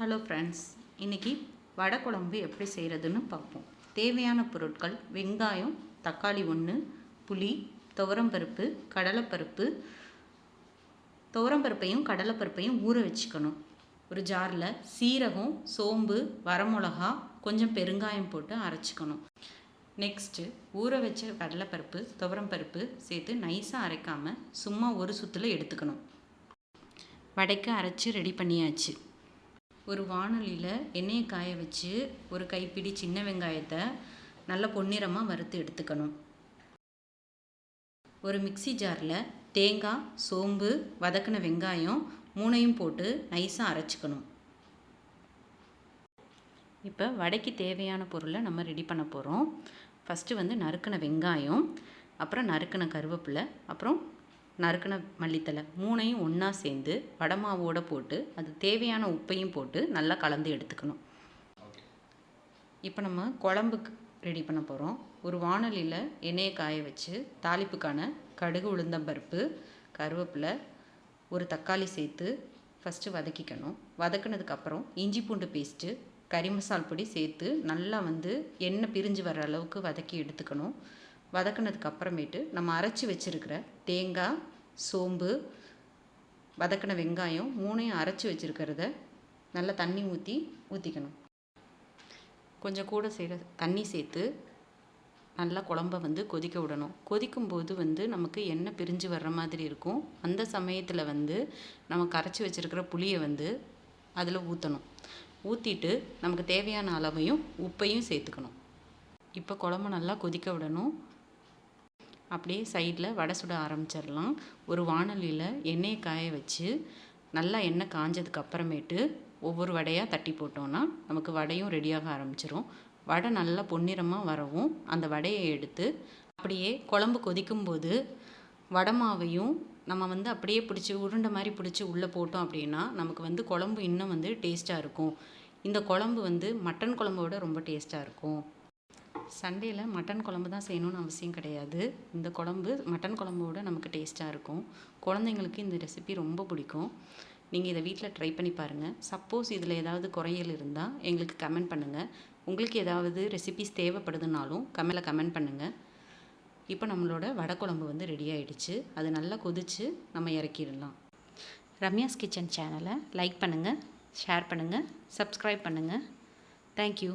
Hello friends இன்றைக்கி வடை குழம்பு எப்படி செய்கிறதுன்னு பார்ப்போம். தேவையான பொருட்கள் வெங்காயம் தக்காளி ஒன்று புளி துவரம்பருப்பு கடலைப்பருப்பு. துவரம்பருப்பையும் கடலைப்பருப்பையும் ஊற வச்சுக்கணும். ஒரு ஜாரில் சீரகம் சோம்பு வரமிளகா கொஞ்சம் பெருங்காயம் போட்டு அரைச்சிக்கணும். நெக்ஸ்ட்டு ஊற வச்ச கடலைப்பருப்பு துவரம்பருப்பு சேர்த்து நைஸாக அரைக்காமல் சும்மா ஒரு சுற்றில் எடுத்துக்கணும். வடைக்கு அரைச்சி ரெடி பண்ணியாச்சு. ஒரு வானொலியில் எண்ணெயை காய வச்சு ஒரு கைப்பிடி சின்ன வெங்காயத்தை நல்ல பொன்னிறமாக வறுத்து எடுத்துக்கணும். ஒரு மிக்ஸி ஜாரில் தேங்காய் சோம்பு வதக்கின வெங்காயம் மூணையும் போட்டு நைஸாக அரைச்சிக்கணும். இப்போ வடைக்கு தேவையான பொருளை நம்ம ரெடி பண்ண போகிறோம் ஃபஸ்ட்டு வந்து நறுக்கின வெங்காயம் அப்புறம் நறுக்கின கருவேப்பிலை அப்புறம் நறுக்கின மல்லித்தலை மூணையும் ஒன்றா சேர்ந்து வடமாவோடு போட்டு அது தேவையான உப்பையும் போட்டு நல்லா கலந்து எடுத்துக்கணும். இப்போ நம்ம குழம்புக்கு ரெடி பண்ண போகிறோம் ஒரு வானொலியில் எண்ணெயை காய வச்சு தாளிப்புக்கான கடுகு உளுந்தம்பருப்பு கருவேப்பிலை ஒரு தக்காளி சேர்த்து ஃபஸ்ட்டு வதக்கிக்கணும். வதக்கினதுக்கப்புறம் இஞ்சி பூண்டு பேஸ்ட்டு கறி மசால் பொடி சேர்த்து நல்லா வந்து எண்ணெய் பிரிஞ்சு வர அளவுக்கு வதக்கி எடுத்துக்கணும். வதக்கினதுக்கு அப்புறமேட்டு நம்ம அரைச்சி வச்சுருக்கிற தேங்காய் சோம்பு வதக்கின வெங்காயம் மூணையும் அரைச்சி வச்சுருக்கிறத நல்லா தண்ணி ஊற்றி ஊற்றிக்கணும் கொஞ்சம் கூட செய்கிற தண்ணி சேர்த்து நல்லா குழம்ப வந்து கொதிக்க விடணும். கொதிக்கும்போது வந்து நமக்கு எண்ணெய் பிரிஞ்சு வர்ற மாதிரி இருக்கும். அந்த சமயத்தில் வந்து நம்ம கரைச்சி வச்சுருக்கிற புளியை வந்து அதில் ஊற்றணும் ஊற்றிட்டு நமக்கு தேவையான அளவையும் உப்பையும் சேர்த்துக்கணும். இப்போ குழம்பு நல்லா கொதிக்க விடணும். அப்படியே சைடில் வடை சுட ஆரம்பிச்சிடலாம். ஒரு வானலியில் எண்ணெயை காய வச்சு நல்லா எண்ணெய் காஞ்சதுக்கு அப்புறமேட்டு ஒவ்வொரு வடையாக தட்டி போட்டோன்னா நமக்கு வடையும் ரெடியாக ஆரம்பிச்சிரும். வடை நல்லா பொன்னிறமாக வரவும் அந்த வடையை எடுத்து அப்படியே குழம்பு கொதிக்கும்போது வடை மாவையும் நம்ம வந்து அப்படியே பிடிச்சி உருண்டை மாதிரி பிடிச்சி உள்ளே போட்டோம் அப்படின்னா நமக்கு வந்து குழம்பு இன்னும் வந்து டேஸ்ட்டாக இருக்கும். இந்த குழம்பு வந்து மட்டன் குழம்போட ரொம்ப டேஸ்ட்டாக இருக்கும். சண்டேயில் மட்டன் குழம்பு தான் செய்யணும்னு அவசியம் கிடையாது. இந்த குழம்பு மட்டன் குழம்போட நமக்கு டேஸ்ட்டாக இருக்கும். குழந்தைங்களுக்கு இந்த ரெசிபி ரொம்ப பிடிக்கும். நீங்கள் இதை வீட்டில் ட்ரை பண்ணி பாருங்கள் சப்போஸ் இதில் ஏதாவது குறையல் இருந்தால் எங்களுக்கு கமெண்ட் பண்ணுங்கள் உங்களுக்கு ஏதாவது ரெசிபிஸ் தேவைப்படுதுனாலும் கமெண்டில் கமெண்ட் பண்ணுங்கள் இப்போ நம்மளோட வடை குழம்பு வந்து ரெடி ஆகிடுச்சு அது நல்லா கொதித்து நம்ம இறக்கிடலாம். ரம்யாஸ் கிச்சன் சேனலை லைக் பண்ணுங்கள் ஷேர் பண்ணுங்கள் சப்ஸ்கிரைப் பண்ணுங்கள் தேங்க்யூ